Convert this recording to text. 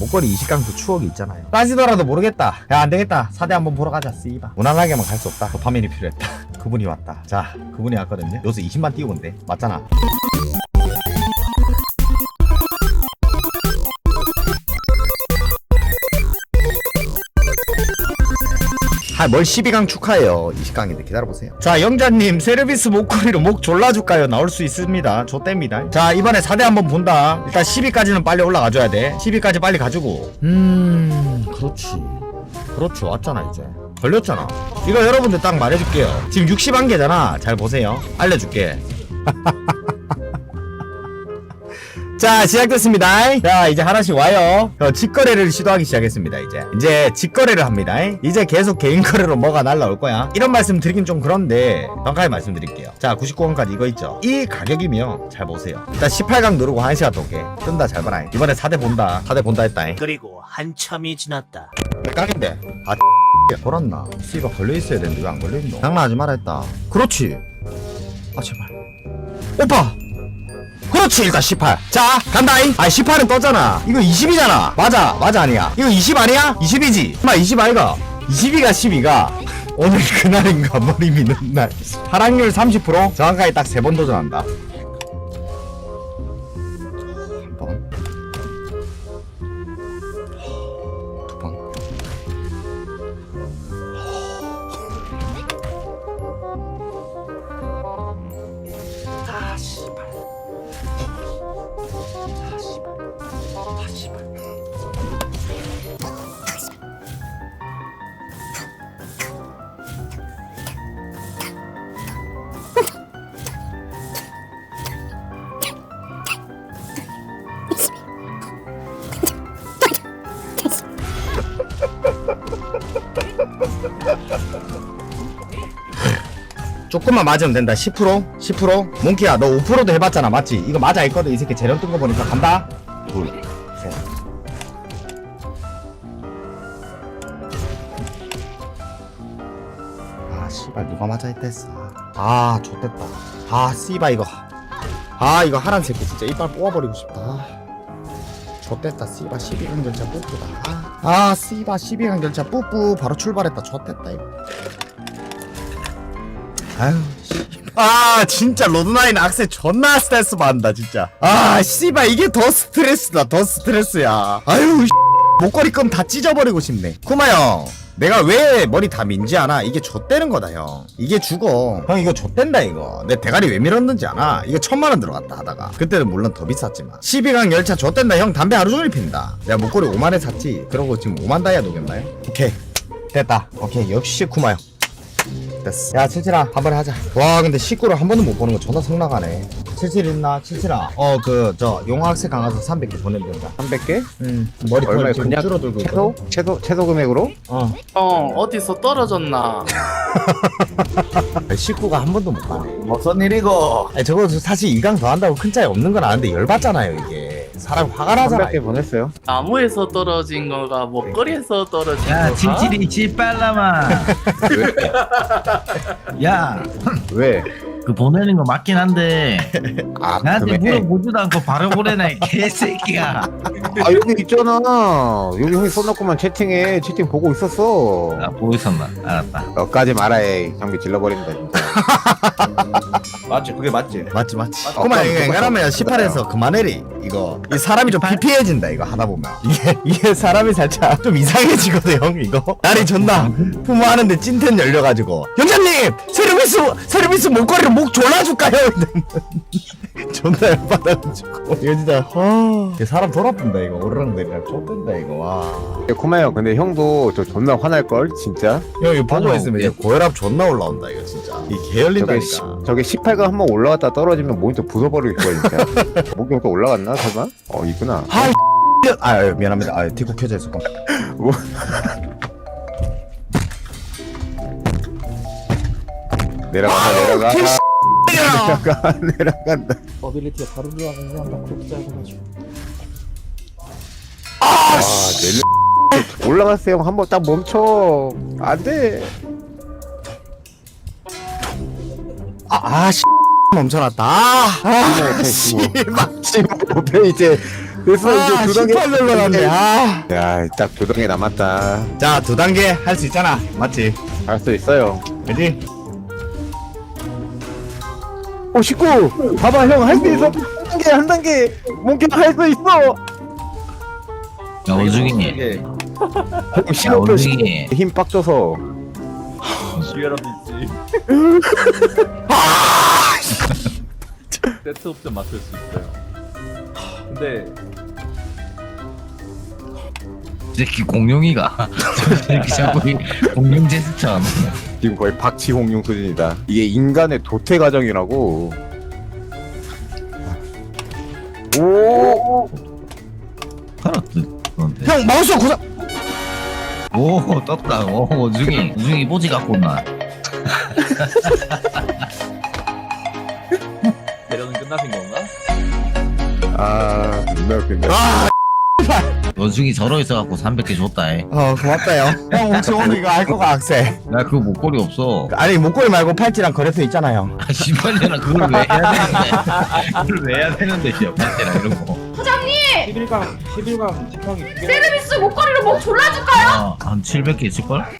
목걸이 이식강도 추억이 있잖아요. 따지더라도 모르겠다. 야 안되겠다. 사대 한번 보러 가자 씨바. 무난하게만 갈 수 없다. 도파민이 필요했다. 그분이 왔다. 자 그분이 왔거든요. 요새 20만 띄우면 돼 맞잖아 뭘 12강 축하해요. 20강인데 기다려보세요. 자, 영자님, 세르비스 목걸이로 목 졸라줄까요? 나올 수 있습니다. 좆됩니다. 자, 이번에 4대 한번 본다. 일단 10위까지는 빨리 올라가줘야 돼. 10위까지 빨리 가지고. 음, 그렇지. 그렇지, 왔잖아, 이제. 걸렸잖아. 이거 여러분들 딱 말해줄게요. 지금 60한 개잖아. 잘 보세요. 알려줄게. 자 시작됐습니다. 자 이제 하나씩 와요. 어, 직거래를 시도하기 시작했습니다 이제. 이제 직거래를 합니다. 이제 계속 개인 거래로 뭐가 날라올 거야? 이런 말씀 드리긴 좀 그런데 정확하게 말씀드릴게요. 자 99원까지 이거 있죠? 이 가격이면 잘 보세요. 일단 18강 누르고 1시간 도게. 뜬다 잘 봐라. 이번에 4대 본다. 4대 본다 했다. 그리고 한참이 지났다. 몇 강인데. 아 돌았나? 씨가 걸려있어야 되는데 왜 안 걸려있노? 장난하지 마라 했다. 그렇지. 아 제발. 오빠 그렇지 일단 18. 자 간다이. 아 18은 떴잖아. 이거 20이잖아. 맞아 맞아 아니야. 이거 20 아니야? 20이지. 마20 아이가. 22가 12가 오늘 그날인가 머리 미는 날. 하락률 30% 정확하게 딱 세 번 도전한다. 조금만 맞으면 된다. 10%? 10%? 몽키야, 너 5%도 해봤잖아. 맞지? 이거 맞아 있거든. 이 새끼 재련 뜬 거 보니까 간다. 둘, 셋. 아, 씨발, 누가 맞아 있다 했어. 아, 좆됐다. 아, 씨발, 이거. 아, 이거 하란 새끼 진짜 이빨 뽑아버리고 싶다. 좆됐다, 씨발, 12강 결차 뿌뿌다. 아, 아 씨발, 12강 결차 뿌뿌. 바로 출발했다. 좆됐다, 이거. 아유 씨. 아 진짜 로드나인 악세 존나 스트레스 받는다 진짜. 아 씨발 이게 더 스트레스다 더 스트레스야. 아유 씨. 목걸이 끈 다 찢어버리고 싶네. 쿠마 형 내가 왜 머리 다 민지 않아? 이게 좆되는 거다 형. 이게 죽어. 형 이거 좆된다 이거. 내 대가리 왜 밀었는지 아나? 이거 천만 원 들어갔다 하다가. 그때는 물론 더 비쌌지만. 12강 열차 좆된다 형. 담배 하루 종일 핀다. 내가 목걸이 5만에 샀지. 그러고 지금 5만 다이아 녹였나요? 오케이. 됐다. 오케이. 역시 쿠마 형 됐어. 야, 칠칠아, 한 번에 하자. 와, 근데 식구를 한 번도 못 보는 거 존나 성나가네. 칠칠 있나? 칠칠아. 어, 그, 저, 용화학생 강화서 300개 보내면 된다. 300개? 응. 머리 얼마에 털 지금 그냥 줄어들고 최소? 있거든. 최소 최소 금액으로? 어. 형 어디서 떨어졌나? 식구가 한 번도 못 가네. 무슨 일이고? 아니, 저거 사실 2강 더 한다고 큰 차이 없는 건 아는데 열받잖아요, 이게. 사람 화가 나잖아. 300개 보냈어요. 나무에서 떨어진 거가 목걸이에서 떨어진 야, 거가? 찜질이 지빨라마. 야, 왜? 그 보내는 거 맞긴 한데 아, 나한테. 물어보지도 않고 바로 보내네 개새끼야. 아, 여기 있잖아. 여기 형이 써놓고만 채팅해. 채팅 보고 있었어. 나 보고 있었나? 알았다. 너까지 말아해. 경비 질러버린다. 진짜. 맞지 그게 맞지? 맞지, 맞지. 어, 그만, 웬만하면 좀 18에서 그만해리. 이거. 이 사람이 좀 피피해진다, 이거 하다 보면. 이게, 이게 사람이 살짝 좀 이상해지거든, 형, 이거. 날이 존나 부모하는데 찐텐 열려가지고. 영자님! 세르비스, 세르비스 목걸이로 목 졸라줄까요? 존나 열받아가지고. 이거 진짜, 아. 이게 사람 돌아쁜다, 이거. 오르락 내리락 쫓된다, 이거. 와. 야, 코마형, 근데 형도 저 존나 화날걸? 진짜? 형, 이거 보고 맞아. 있으면 이제 고혈압 존나 올라온다, 이거 진짜. 이 저게, 게을린다니까. 시, 저게 18강 한번 올라갔다 떨어지면 모니터 부숴버리겠어, 진짜. 목이 또 올라갔나, 설마? 어, 있구나. 아, 아, 미안합니다. 아, 디코 켜져 있었고. 뭐? 내려간다, 내려가. 내려가, 내려간다. 어빌리티가 바로 들어가는 사람 그렇게 짧아가지고 아, 내 올라갔어요. 형. 한번 딱 멈춰. 안 돼. 아, 아, 씨. 멈춰놨다. 아, 아, 씨. 지금 못해, 이제. 됐어 아 이제 두 단계 18 눌러놨네 아. 야 딱 두 단계 남았다 자 두 단계 할 수 있잖아 맞지? 할 수 있어요 그지? 오 19! 봐봐 형 할 수 있어 한 단계 한 단계 몽키 할수 있어 야 오중이 이게 형야 오중이 힘빡 줘서 기회라도 있지. 세트 옵션 맞출 수 있어요. 근데 이 새끼 공룡이가 저 새끼 자꾸 이 공룡 제스처. 지금 거의 박치홍룡 수준이다 이게 인간의 도태 과정이라고 오 알았지 그런데 형 마우스 고장 오 떴다 오 오중이 오중이 뽀지 갖고 온나 대련은 끝나신 건가? 아, 존나 웃긴다. 아, 오중이 저러 있어갖고 300개 줬다 해. 어 고맙다요 형 혹시 오늘 이거 알 거가 악세 나 그거 목걸이 없어 아니 목걸이 말고 팔찌랑 거래표 있잖아요 아 씨발년아 그걸 왜 해야 되는데 그걸 왜 해야 되는데 씨 옆에랑 이런 거 11강 11강 지팡이 두 개. 세르비스 목걸이로 목 졸라줄까요? 아, 한 700개 있을걸?